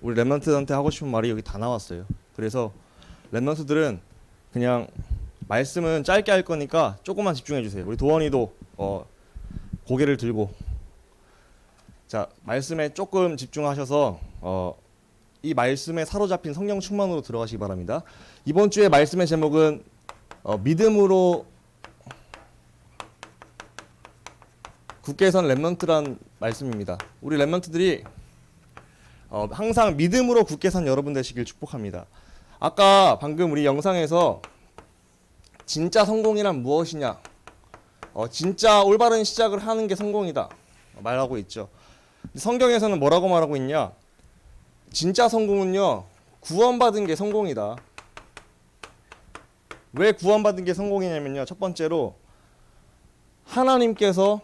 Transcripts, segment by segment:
우리 랩런트한테 하고 싶은 말이 여기 다 나왔어요. 그래서 랩런트들은 그냥 말씀은 짧게 할 거니까 조금만 집중해 주세요. 우리 도원이도 어, 고개를 들고 자 말씀에 조금 집중하셔서 어, 이 말씀에 사로잡힌 성령 충만으로 들어가시기 바랍니다. 이번 주의 말씀의 제목은 어, 믿음으로 굳게 선 랩런트란 말씀입니다. 우리 랩런트들이 어, 항상 믿음으로 굳게 선 여러분 되시길 축복합니다. 아까 방금 우리 영상에서 진짜 성공이란 무엇이냐? 어, 진짜 올바른 시작을 하는 게 성공이다. 말하고 있죠. 성경에서는 뭐라고 말하고 있냐? 진짜 성공은요, 구원받은 게 성공이다. 왜 구원받은 게 성공이냐면요. 첫 번째로, 하나님께서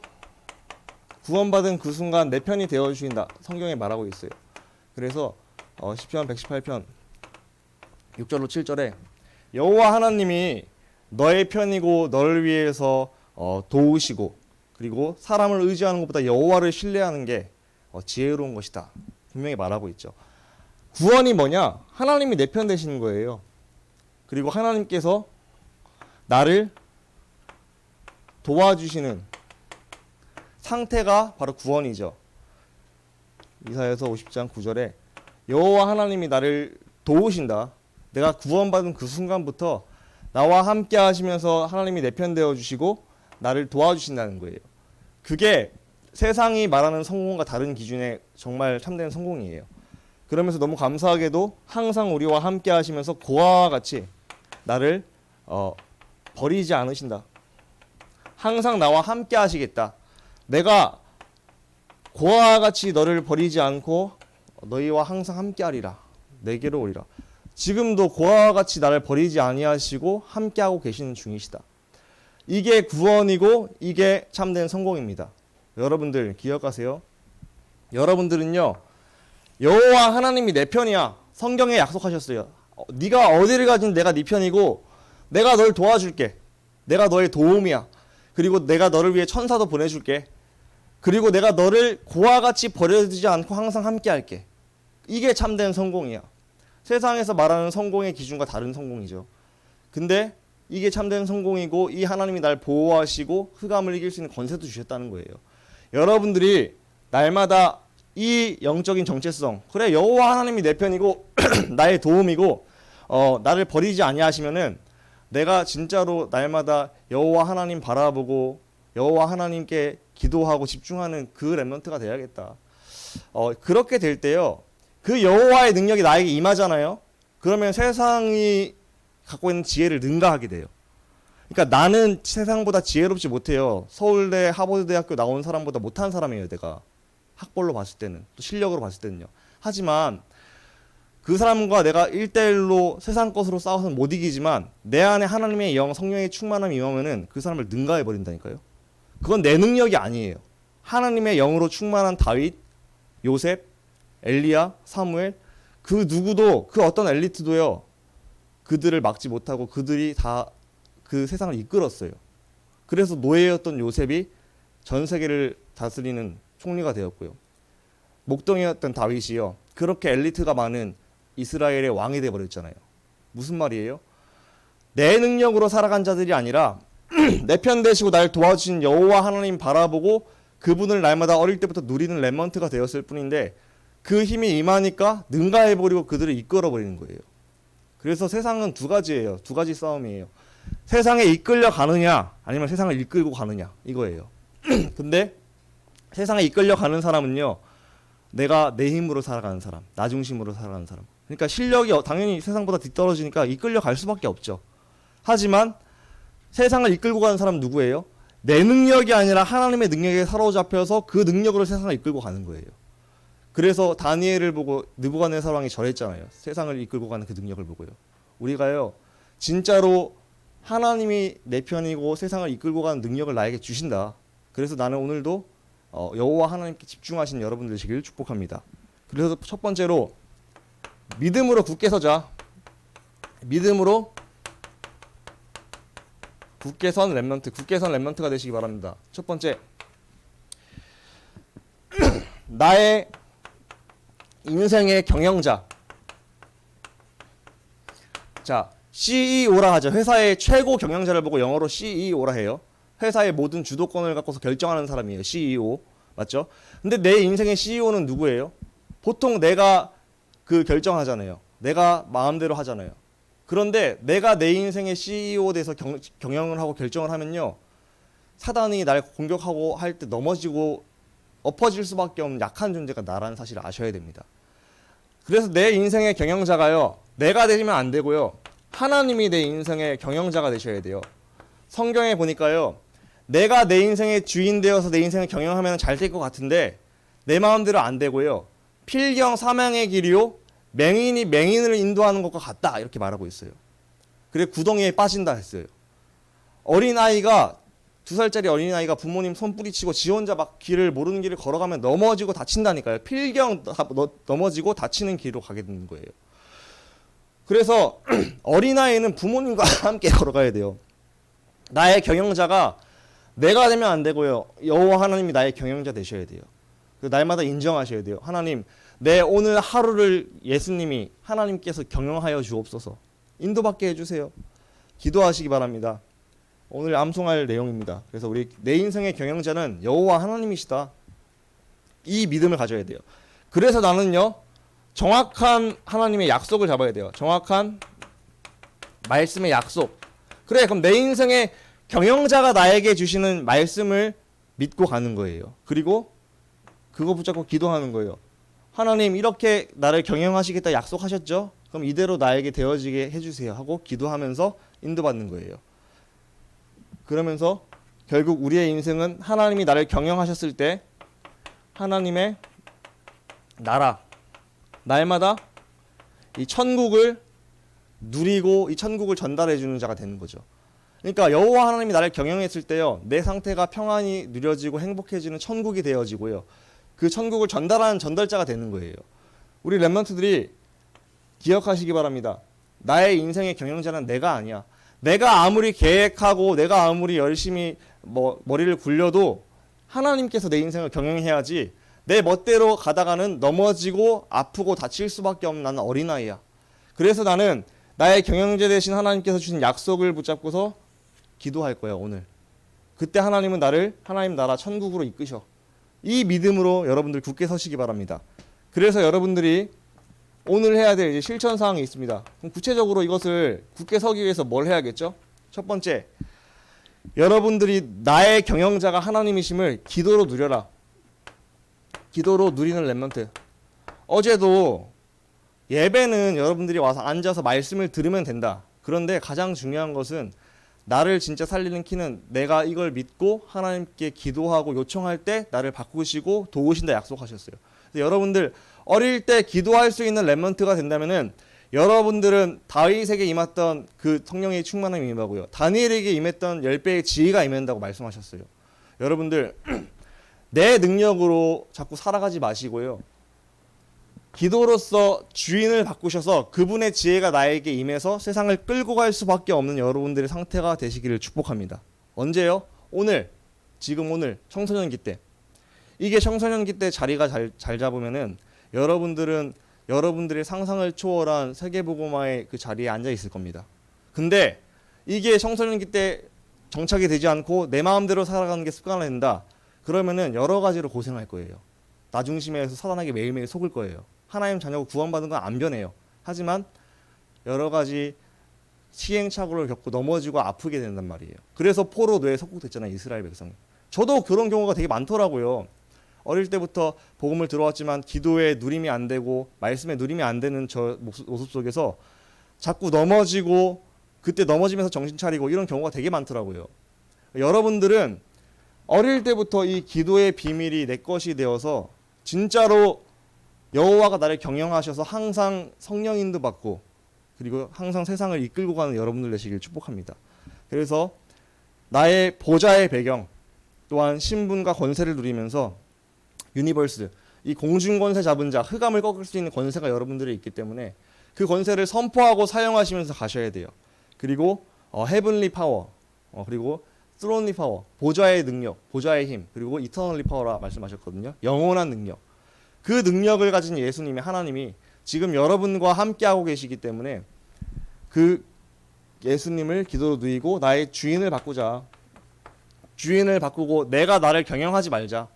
구원받은 그 순간 내 편이 되어 주신다. 성경에 말하고 있어요. 그래서 어, 시편 118편 6절로 7절에 여호와 하나님이 너의 편이고 너를 위해서 어, 도우시고 그리고 사람을 의지하는 것보다 여호와를 신뢰하는 게 어, 지혜로운 것이다. 분명히 말하고 있죠. 구원이 뭐냐? 하나님이 내 편 되시는 거예요. 그리고 하나님께서 나를 도와주시는 상태가 바로 구원이죠. 이사야서 50장 9절에 여호와 하나님이 나를 도우신다. 내가 구원받은 그 순간부터 나와 함께 하시면서 하나님이 내 편 되어 주시고 나를 도와주신다는 거예요. 그게 세상이 말하는 성공과 다른 기준의 정말 참된 성공이에요. 그러면서 너무 감사하게도 항상 우리와 함께 하시면서 고아와 같이 나를 어, 버리지 않으신다. 항상 나와 함께 하시겠다. 내가 고아와 같이 너를 버리지 않고 너희와 항상 함께하리라. 내게로 오리라. 지금도 고아와 같이 나를 버리지 아니하시고 함께하고 계시는 중이시다. 이게 구원이고 이게 참된 성공입니다. 여러분들 기억하세요. 여러분들은요 여호와 하나님이 내 편이야. 성경에 약속하셨어요. 어, 네가 어디를 가진 내가 네 편이고 내가 널 도와줄게. 내가 너의 도움이야. 그리고 내가 너를 위해 천사도 보내줄게. 그리고 내가 너를 고와 같이 버려두지 않고 항상 함께 할게. 이게 참된 성공이야. 세상에서 말하는 성공의 기준과 다른 성공이죠. 근데 이게 참된 성공이고 이 하나님이 날 보호하시고 흑암을 이길 수 있는 권세도 주셨다는 거예요. 여러분들이 날마다 이 영적인 정체성 그래 여호와 하나님이 내 편이고 나의 도움이고 어, 나를 버리지 아니하시면은 내가 진짜로 날마다 여호와 하나님 바라보고 여호와 하나님께 기도하고 집중하는 그 렘넌트가 돼야겠다. 어, 그렇게 될 때요. 그 여호와의 능력이 나에게 임하잖아요. 그러면 세상이 갖고 있는 지혜를 능가하게 돼요. 그러니까 나는 세상보다 지혜롭지 못해요. 서울대 하버드 대학교 나온 사람보다 못한 사람이에요, 내가. 학벌로 봤을 때는 또 실력으로 봤을 때는요. 하지만 그 사람과 내가 1대1로 세상 것으로 싸워서는 못 이기지만 내 안에 하나님의 영 성령의 충만함이 임하면은 그 사람을 능가해 버린다니까요. 그건 내 능력이 아니에요. 하나님의 영으로 충만한 다윗, 요셉, 엘리야, 사무엘 그 누구도 그 어떤 엘리트도요. 그들을 막지 못하고 그들이 다 그 세상을 이끌었어요. 그래서 노예였던 요셉이 전 세계를 다스리는 총리가 되었고요. 목동이었던 다윗이요. 그렇게 엘리트가 많은 이스라엘의 왕이 돼 버렸잖아요. 무슨 말이에요? 내 능력으로 살아간 자들이 아니라 내 편 되시고 날 도와주신 여호와 하나님 바라보고 그분을 날마다 어릴 때부터 누리는 렘먼트가 되었을 뿐인데 그 힘이 임하니까 능가해 버리고 그들을 이끌어 버리는 거예요. 그래서 세상은 두 가지예요. 두 가지 싸움이에요. 세상에 이끌려 가느냐 아니면 세상을 이끌고 가느냐 이거예요. 근데 세상에 이끌려 가는 사람은요. 내가 내 힘으로 살아가는 사람, 나 중심으로 살아가는 사람. 그러니까 실력이 어- 당연히 세상보다 뒤떨어지니까 이끌려 갈 수밖에 없죠. 하지만 세상을 이끌고 가는 사람 누구예요? 내 능력이 아니라 하나님의 능력에 사로잡혀서 그 능력으로 세상을 이끌고 가는 거예요. 그래서 다니엘을 보고 느부갓네살 왕이 절했잖아요. 세상을 이끌고 가는 그 능력을 보고요. 우리가요. 진짜로 하나님이 내 편이고 세상을 이끌고 가는 능력을 나에게 주신다. 그래서 나는 오늘도 어, 여호와 하나님께 집중하신 여러분 되시길 축복합니다. 그래서 첫 번째로 믿음으로 굳게 서자. 믿음으로 굳게 선 랩런트, 굳게 선 랩런트가 되시기 바랍니다. 첫 번째, 나의 인생의 경영자. 자, CEO라 하죠. 회사의 최고 경영자를 보고 영어로 CEO라 해요. 회사의 모든 주도권을 갖고서 결정하는 사람이에요. CEO. 맞죠? 근데 내 인생의 CEO는 누구예요? 보통 내가 그 결정하잖아요. 내가 마음대로 하잖아요. 그런데 내가 내 인생의 CEO에 대해서 경, 경영을 하고 결정을 하면요. 사단이 날 공격하고 할 때 넘어지고 엎어질 수밖에 없는 약한 존재가 나라는 사실을 아셔야 됩니다. 그래서 내 인생의 경영자가요. 내가 되시면 안 되고요. 하나님이 내 인생의 경영자가 되셔야 돼요. 성경에 보니까요. 내가 내 인생의 주인 되어서 내 인생을 경영하면 잘 될 것 같은데 내 마음대로 안 되고요. 필경 사망의 길이요. 맹인이 맹인을 인도하는 것과 같다. 이렇게 말하고 있어요. 그래 구덩이에 빠진다 했어요. 어린아이가 두 살짜리 어린아이가 부모님 손 뿌리치고 지 혼자 막 길을 모르는 길을 걸어가면 넘어지고 다친다니까요. 필경 넘어지고 다치는 길로 가게 되는 거예요. 그래서 어린아이는 부모님과 함께 걸어가야 돼요. 나의 경영자가 내가 되면 안 되고요. 여호와 하나님이 나의 경영자 되셔야 돼요. 그 날마다 인정하셔야 돼요. 하나님, 내 오늘 하루를 예수님이 하나님께서 경영하여 주옵소서. 인도받게 해주세요. 기도하시기 바랍니다. 오늘 암송할 내용입니다. 그래서 우리 내 인생의 경영자는 여호와 하나님이시다. 이 믿음을 가져야 돼요. 그래서 나는요 정확한 하나님의 약속을 잡아야 돼요. 정확한 말씀의 약속. 그래 그럼 내 인생의 경영자가 나에게 주시는 말씀을 믿고 가는 거예요. 그리고 그거 붙잡고 기도하는 거예요. 하나님 이렇게 나를 경영하시겠다 약속하셨죠? 그럼 이대로 나에게 되어지게 해주세요 하고 기도하면서 인도받는 거예요. 그러면서 결국 우리의 인생은 하나님이 나를 경영하셨을 때 하나님의 나라 날마다 이 천국을 누리고 이 천국을 전달해 주는 자가 되는 거죠. 그러니까 여호와 하나님이 나를 경영했을 때요. 내 상태가 평안히 누려지고 행복해지는 천국이 되어지고요. 그 천국을 전달하는 전달자가 되는 거예요. 우리 랩런트들이 기억하시기 바랍니다. 나의 인생의 경영자는 내가 아니야. 내가 아무리 계획하고 내가 아무리 열심히 뭐 머리를 굴려도 하나님께서 내 인생을 경영해야지 내 멋대로 가다가는 넘어지고 아프고 다칠 수밖에 없는 나는 어린아이야. 그래서 나는 나의 경영자 대신 하나님께서 주신 약속을 붙잡고서 기도할 거야 오늘. 그때 하나님은 나를 하나님 나라 천국으로 이끄셔. 이 믿음으로 여러분들 굳게 서시기 바랍니다. 그래서 여러분들이 오늘 해야 될 실천 사항이 있습니다. 그럼 구체적으로 이것을 굳게 서기 위해서 뭘 해야겠죠? 첫 번째, 여러분들이 나의 경영자가 하나님이심을 기도로 누려라. 기도로 누리는 랩런트. 어제도 예배는 여러분들이 와서 앉아서 말씀을 들으면 된다. 그런데 가장 중요한 것은 나를 진짜 살리는 키는 내가 이걸 믿고 하나님께 기도하고 요청할 때 나를 바꾸시고 도우신다 약속하셨어요. 그래서 여러분들 어릴 때 기도할 수 있는 랩런트가 된다면은 여러분들은 다윗에게 임했던 그 성령의 충만함이 임하고요. 다니엘에게 임했던 열 배의 지혜가 임한다고 말씀하셨어요. 여러분들 내 능력으로 자꾸 살아가지 마시고요. 기도로서 주인을 바꾸셔서 그분의 지혜가 나에게 임해서 세상을 끌고 갈 수밖에 없는 여러분들의 상태가 되시기를 축복합니다. 언제요? 오늘, 지금 오늘 청소년기 때. 이게 청소년기 때 자리가 잘, 잘 잡으면은 여러분들은 여러분들의 상상을 초월한 세계보고마의 그 자리에 앉아 있을 겁니다. 근데 이게 청소년기 때 정착이 되지 않고 내 마음대로 살아가는 게 습관화된다. 그러면은 여러 가지로 고생할 거예요. 나 중심에서 사단에게 매일매일 속을 거예요. 하나님 자녀고 구원받은 건 안 변해요. 하지만 여러 가지 시행착오를 겪고 넘어지고 아프게 된단 말이에요. 그래서 포로 뇌에 속국됐잖아요. 이스라엘 백성이. 저도 그런 경우가 되게 많더라고요. 어릴 때부터 복음을 들어왔지만 기도에 누림이 안 되고 말씀에 누림이 안 되는 저 모습 속에서 자꾸 넘어지고 그때 넘어지면서 정신 차리고 이런 경우가 되게 많더라고요. 여러분들은 어릴 때부터 이 기도의 비밀이 내 것이 되어서 진짜로 여호와가 나를 경영하셔서 항상 성령 인도 받고 그리고 항상 세상을 이끌고 가는 여러분들 되시길 축복합니다. 그래서 나의 보좌의 배경 또한 신분과 권세를 누리면서 유니버스 이 공중 권세 잡은 자 흑암을 꺾을 수 있는 권세가 여러분들이 있기 때문에 그 권세를 선포하고 사용하시면서 가셔야 돼요. 그리고 어, 헤븐리 파워 어, 그리고 스론리 파워 보좌의 능력 보좌의 힘 그리고 이터널리 파워라 말씀하셨거든요. 영원한 능력 그 능력을 가진 예수님이 하나님이 지금 여러분과 함께하고 계시기 때문에 그 예수님을 기도로 누이고 나의 주인을 바꾸자. 주인을 바꾸고 내가 나를 경영하지 말자.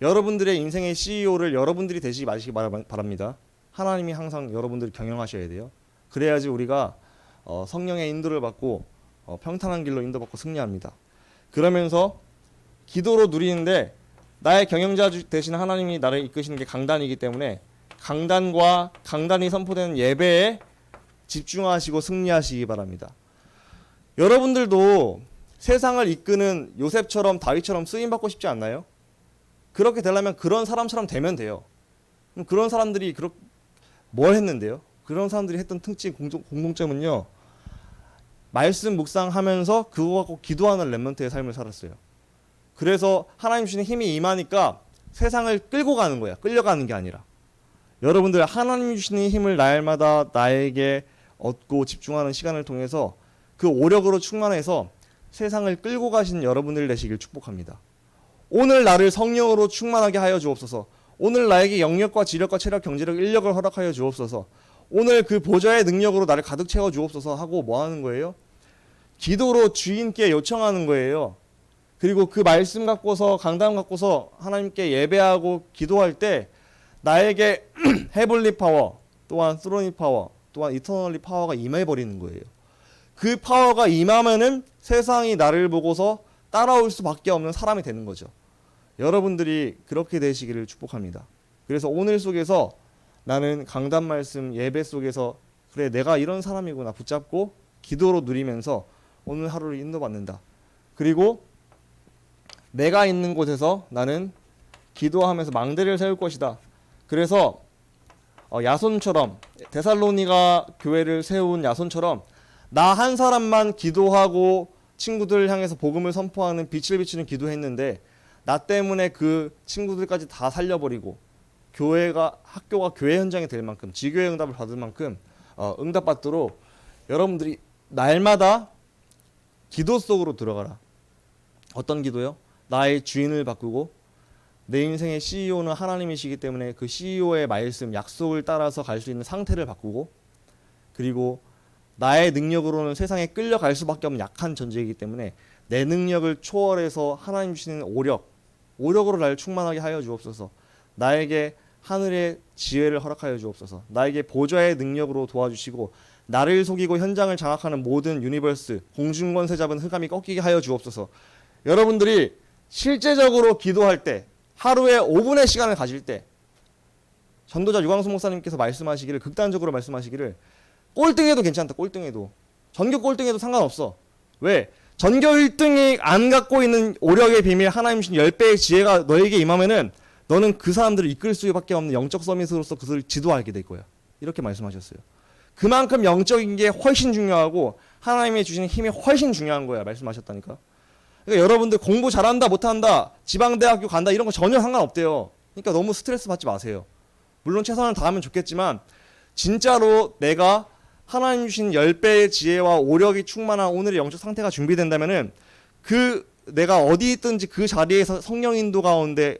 여러분들의 인생의 CEO를 여러분들이 되시기 마시기 바랍니다. 하나님이 항상 여러분들을 경영하셔야 돼요. 그래야지 우리가 어, 성령의 인도를 받고 어, 평탄한 길로 인도받고 승리합니다. 그러면서 기도로 누리는데 나의 경영자 주- 되신 하나님이 나를 이끄시는 게 강단이기 때문에 강단과 강단이 선포되는 예배에 집중하시고 승리하시기 바랍니다. 여러분들도 세상을 이끄는 요셉처럼 다윗처럼 쓰임 받고 싶지 않나요? 그렇게 되려면 그런 사람처럼 되면 돼요. 그런 사람들이 그렇 뭘 했는데요? 그런 사람들이 했던 특징 공통점은요. 말씀 묵상하면서 그거 갖고 기도하는 렘넌트의 삶을 살았어요. 그래서 하나님 주시는 힘이 임하니까 세상을 끌고 가는 거야. 끌려가는 게 아니라. 여러분들 하나님 주시는 힘을 날마다 나에게 얻고 집중하는 시간을 통해서 그 오력으로 충만해서 세상을 끌고 가신 여러분들 되시길 축복합니다. 오늘 나를 성령으로 충만하게 하여 주옵소서. 오늘 나에게 영역과 지력과 체력, 경제력, 인력을 허락하여 주옵소서. 오늘 그 보좌의 능력으로 나를 가득 채워 주옵소서 하고 뭐 하는 거예요? 기도로 주인께 요청하는 거예요. 그리고 그 말씀 갖고서 강단 갖고서 하나님께 예배하고 기도할 때 나에게 헤블리 파워 또한 스로니 파워 또한 이터널리 파워가 임해 버리는 거예요. 그 파워가 임하면은 세상이 나를 보고서 따라올 수밖에 없는 사람이 되는 거죠. 여러분들이 그렇게 되시기를 축복합니다. 그래서 오늘 속에서 나는 강단 말씀 예배 속에서 그래 내가 이런 사람이구나 붙잡고 기도로 누리면서 오늘 하루를 인도받는다. 그리고 내가 있는 곳에서 나는 기도하면서 망대를 세울 것이다. 그래서 어, 야손처럼 데살로니가 교회를 세운 야손처럼 나 한 사람만 기도하고 친구들 향해서 복음을 선포하는 빛을 비추는 기도했는데 나 때문에 그 친구들까지 다 살려버리고 교회가 학교가 교회 현장이 될 만큼 지교의 응답을 받을 만큼 어, 응답받도록 여러분들이 날마다 기도 속으로 들어가라. 어떤 기도요? 나의 주인을 바꾸고 내 인생의 CEO는 하나님이시기 때문에 그 CEO의 말씀, 약속을 따라서 갈 수 있는 상태를 바꾸고 그리고 나의 능력으로는 세상에 끌려갈 수밖에 없는 약한 존재이기 때문에 내 능력을 초월해서 하나님 주시는 오력, 오력으로 나를 충만하게 하여 주옵소서. 나에게 하늘의 지혜를 허락하여 주옵소서. 나에게 보좌의 능력으로 도와주시고 나를 속이고 현장을 장악하는 모든 유니버스 공중권세 잡은 흑암이 꺾이게 하여 주옵소서. 여러분들이 실제적으로 기도할 때 하루에 5분의 시간을 가질 때 전도자 유광수 목사님께서 말씀하시기를 극단적으로 말씀하시기를 꼴등해도 괜찮다. 꼴등해도 전교 꼴등해도 상관없어. 왜? 전교 1등이 안 갖고 있는 오력의 비밀 하나님 주신 10배의 지혜가 너에게 임하면은 너는 그 사람들을 이끌 수밖에 없는 영적 서밋으로서 그들을 지도하게 될 거야. 이렇게 말씀하셨어요. 그만큼 영적인 게 훨씬 중요하고 하나님의 주시는 힘이 훨씬 중요한 거야. 말씀하셨다니까. 그러니까 여러분들 공부 잘한다 못한다 지방대학교 간다 이런 거 전혀 상관없대요. 그러니까 너무 스트레스 받지 마세요. 물론 최선을 다하면 좋겠지만 진짜로 내가 하나님 주신 10배의 지혜와 오력이 충만한 오늘의 영적 상태가 준비된다면은 그 내가 어디 있든지 그 자리에서 성령 인도 가운데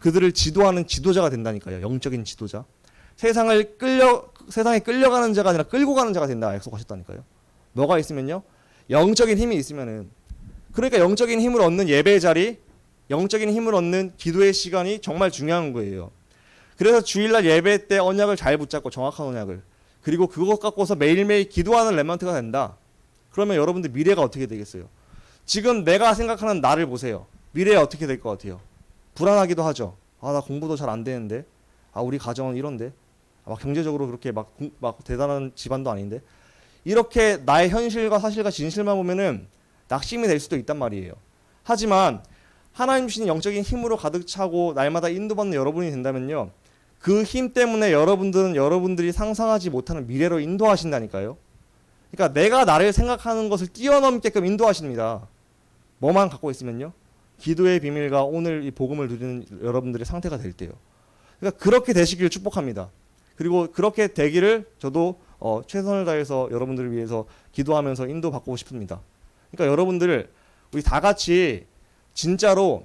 그들을 지도하는 지도자가 된다니까요. 영적인 지도자. 세상을 끌려 세상에 끌려가는 자가 아니라 끌고 가는 자가 된다 약속하셨다니까요. 뭐가 있으면요? 영적인 힘이 있으면은 그러니까 영적인 힘을 얻는 예배 자리, 영적인 힘을 얻는 기도의 시간이 정말 중요한 거예요. 그래서 주일날 예배 때 언약을 잘 붙잡고 정확한 언약을 그리고 그것 갖고서 매일매일 기도하는 렘런트가 된다. 그러면 여러분들 미래가 어떻게 되겠어요? 지금 내가 생각하는 나를 보세요. 미래에 어떻게 될 것 같아요? 불안하기도 하죠. 아, 나 공부도 잘 안 되는데. 아, 우리 가정은 이런데. 아, 막 경제적으로 그렇게 막, 공- 막 대단한 집안도 아닌데. 이렇게 나의 현실과 사실과 진실만 보면은 낙심이 될 수도 있단 말이에요. 하지만 하나님 주신 영적인 힘으로 가득 차고 날마다 인도받는 여러분이 된다면요. 그 힘 때문에 여러분들은 여러분들이 상상하지 못하는 미래로 인도하신다니까요. 그러니까 내가 나를 생각하는 것을 뛰어넘게끔 인도하십니다. 뭐만 갖고 있으면요. 기도의 비밀과 오늘 이 복음을 누리는 여러분들의 상태가 될 때요. 그러니까 그렇게 되시기를 축복합니다. 그리고 그렇게 되기를 저도 어, 최선을 다해서 여러분들을 위해서 기도하면서 인도받고 싶습니다. 그러니까 여러분들 우리 다 같이 진짜로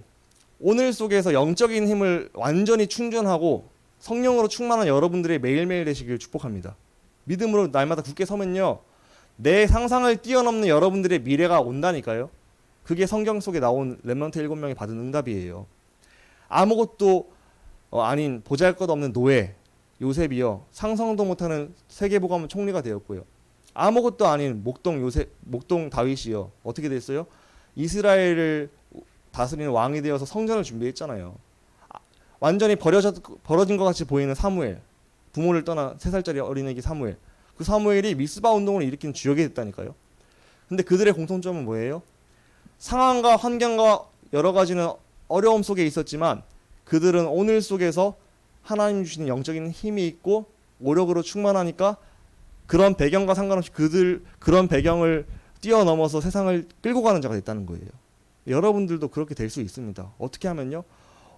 오늘 속에서 영적인 힘을 완전히 충전하고 성령으로 충만한 여러분들의 매일매일 되시길 축복합니다. 믿음으로 날마다 굳게 서면요. 내 상상을 뛰어넘는 여러분들의 미래가 온다니까요. 그게 성경 속에 나온 렘넌트 일곱 명이 받은 응답이에요. 아무것도 어, 아닌 보잘것없는 노예 요셉이요 상상도 못하는 세계복음 총리가 되었고요. 아무것도 아닌 목동 요셉 목동 다윗이요 어떻게 됐어요? 이스라엘을 다스리는 왕이 되어서 성전을 준비했잖아요. 아, 완전히 버려져 벌어진 것 같이 보이는 사무엘 부모를 떠난 세 살짜리 어린애기 사무엘 그 사무엘이 미스바 운동을 일으킨 주역이 됐다니까요. 근데 그들의 공통점은 뭐예요? 상황과 환경과 여러 가지는 어려움 속에 있었지만 그들은 오늘 속에서 하나님 주시는 영적인 힘이 있고 오력으로 충만하니까 그런 배경과 상관없이 그들 그런 배경을 뛰어넘어서 세상을 끌고 가는 자가 됐다는 거예요. 여러분들도 그렇게 될 수 있습니다. 어떻게 하면요?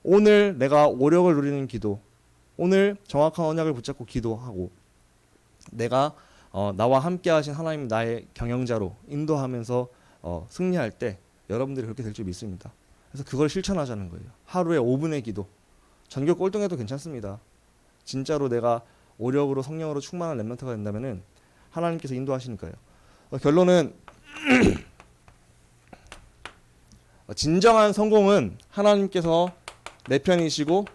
오늘 내가 오력을 누리는 기도, 오늘 정확한 언약을 붙잡고 기도하고 내가 어, 나와 함께 하신 하나님 나의 경영자로 인도하면서 어, 승리할 때 여러분들이 그렇게 될 줄 믿습니다. 그래서 그걸 실천하자는 거예요. 하루에 5분의 기도. 전교 꼴등해도 괜찮습니다. 진짜로 내가 오력으로 성령으로 충만한 렘넌트가 된다면은 하나님께서 인도하시니까요. 어, 결론은 어, 진정한 성공은 하나님께서 내 편이시고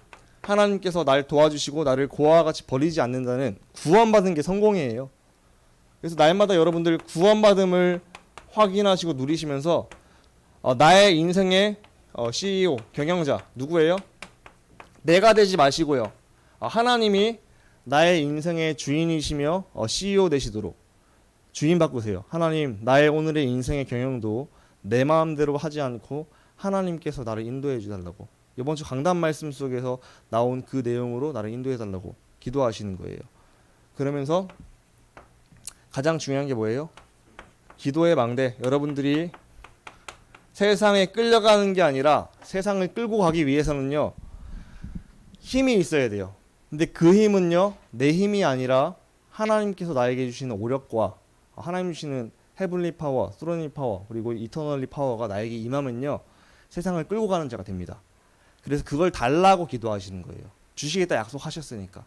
하나님께서 날 도와주시고 나를 고아와 같이 버리지 않는다는 구원받은 게 성공이에요. 그래서 날마다 여러분들 구원받음을 확인하시고 누리시면서 어, 나의 인생의 어, CEO 경영자 누구예요? 내가 되지 마시고요. 어, 하나님이 나의 인생의 주인이시며 어, CEO 되시도록 주인 바꾸세요. 하나님 나의 오늘의 인생의 경영도 내 마음대로 하지 않고 하나님께서 나를 인도해 주달라고 이번 주 강단 말씀 속에서 나온 그 내용으로 나를 인도해 달라고 기도하시는 거예요. 그러면서 가장 중요한 게 뭐예요? 기도의 망대 여러분들이 세상에 끌려가는 게 아니라 세상을 끌고 가기 위해서는요 힘이 있어야 돼요. 근데 그 힘은요 내 힘이 아니라 하나님께서 나에게 주시는 오력과 하나님 주시는 헤블리 파워, 스로니 파워 그리고 이터널리 파워가 나에게 임하면요 세상을 끌고 가는 자가 됩니다. 그래서 그걸 달라고 기도하시는 거예요. 주시겠다 약속하셨으니까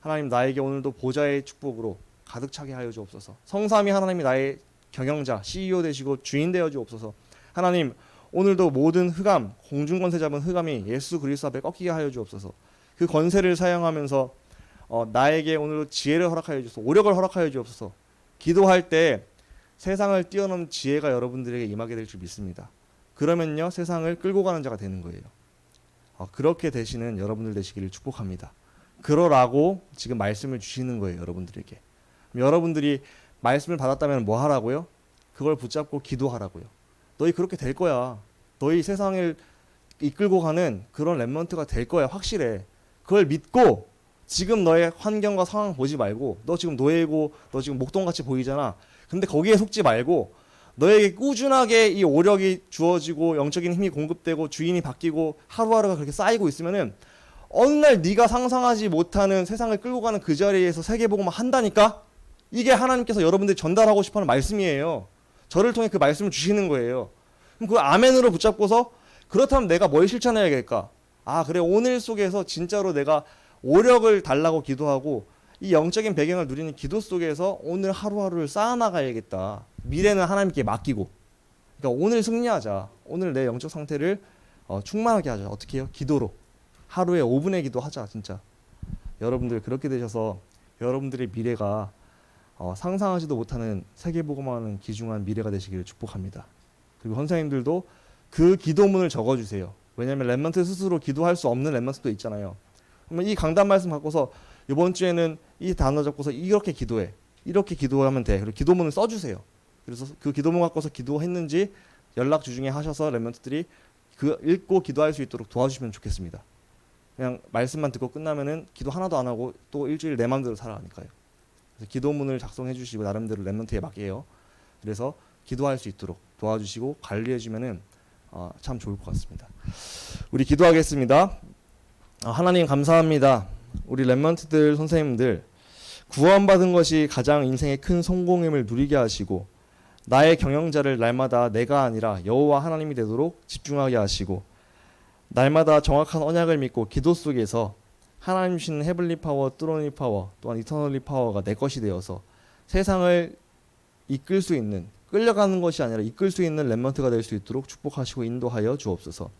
하나님 나에게 오늘도 보좌의 축복으로 가득 차게 하여 주옵소서. 성삼위 하나님이 나의 경영자, CEO 되시고 주인 되어 주옵소서. 하나님 오늘도 모든 흑암, 공중 권세 잡은 흑암이 예수 그리스도 앞에 꺾이게 하여 주옵소서. 그 권세를 사용하면서 어, 나에게 오늘도 지혜를 허락하여 주소서. 오력을 허락하여 주옵소서. 기도할 때 세상을 뛰어넘는 지혜가 여러분들에게 임하게 될 줄 믿습니다. 그러면요 세상을 끌고 가는 자가 되는 거예요. 어, 그렇게 되시는 여러분들 되시기를 축복합니다. 그러라고 지금 말씀을 주시는 거예요 여러분들에게. 여러분들이 말씀을 받았다면 뭐 하라고요? 그걸 붙잡고 기도하라고요. 너희 그렇게 될 거야. 너희 세상을 이끌고 가는 그런 랩먼트가 될 거야. 확실해. 그걸 믿고 지금 너의 환경과 상황 보지 말고 너 지금 노예고 너 지금 목동같이 보이잖아. 근데 거기에 속지 말고 너에게 꾸준하게 이 오력이 주어지고 영적인 힘이 공급되고 주인이 바뀌고 하루하루가 그렇게 쌓이고 있으면은 어느 날 네가 상상하지 못하는 세상을 끌고 가는 그 자리에서 세계복음을 한다니까 이게 하나님께서 여러분들이 전달하고 싶어하는 말씀이에요. 저를 통해 그 말씀을 주시는 거예요. 그럼 그 아멘으로 붙잡고서 그렇다면 내가 뭘 실천해야 될까? 아 그래 오늘 속에서 진짜로 내가 오력을 달라고 기도하고 이 영적인 배경을 누리는 기도 속에서 오늘 하루하루를 쌓아나가야겠다. 미래는 하나님께 맡기고. 그러니까 오늘 승리하자. 오늘 내 영적 상태를 어, 충만하게 하자. 어떻게 해요? 기도로. 하루에 5분의 기도 하자. 진짜. 여러분들 그렇게 되셔서 여러분들의 미래가 어, 상상하지도 못하는 세계복음하는 귀중한 미래가 되시기를 축복합니다. 그리고 선생님들도 그 기도문을 적어주세요. 왜냐하면 랩먼트 스스로 기도할 수 없는 랩먼트도 있잖아요. 그러면 이 강단 말씀 갖고서 이번 주에는 이 단어 적고서 이렇게 기도해. 이렇게 기도하면 돼. 그리고 기도문을 써주세요. 그래서 그 기도문 갖고서 기도했는지 연락 주중에 하셔서 랩런트들이 그 읽고 기도할 수 있도록 도와주시면 좋겠습니다. 그냥 말씀만 듣고 끝나면은 기도 하나도 안 하고 또 일주일 내 마음대로 살아가니까요. 그래서 기도문을 작성해 주시고 나름대로 랩런트에 맡게요. 그래서 기도할 수 있도록 도와주시고 관리해 주면은 어, 참 좋을 것 같습니다. 우리 기도하겠습니다. 아, 하나님 감사합니다. 우리 랩런트들 선생님들 구원받은 것이 가장 인생의 큰 성공임을 누리게 하시고 나의 경영자를 날마다 내가 아니라 여호와 하나님이 되도록 집중하게 하시고 날마다 정확한 언약을 믿고 기도 속에서 하나님 주시는 헤블리 파워, 뚜로니 파워, 또한 이터널리 파워가 내 것이 되어서 세상을 이끌 수 있는 끌려가는 것이 아니라 이끌 수 있는 렘먼트가 될 수 있도록 축복하시고 인도하여 주옵소서.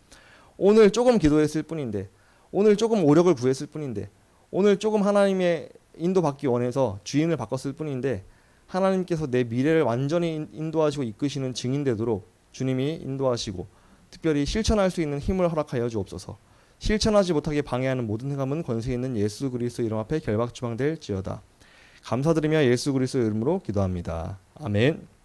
오늘 조금 기도했을 뿐인데 오늘 조금 오력을 구했을 뿐인데 오늘 조금 하나님의 인도받기 원해서 주인을 바꿨을 뿐인데 하나님께서 내 미래를 완전히 인- 인도하시고 이끄시는 증인 되도록 주님이 인도하시고 특별히 실천할 수 있는 힘을 허락하여 주옵소서. 실천하지 못하게 방해하는 모든 흑암은 권세 있는 예수 그리스도 이름 앞에 결박 주방될지어다. 감사드리며 예수 그리스도 이름으로 기도합니다. 아멘.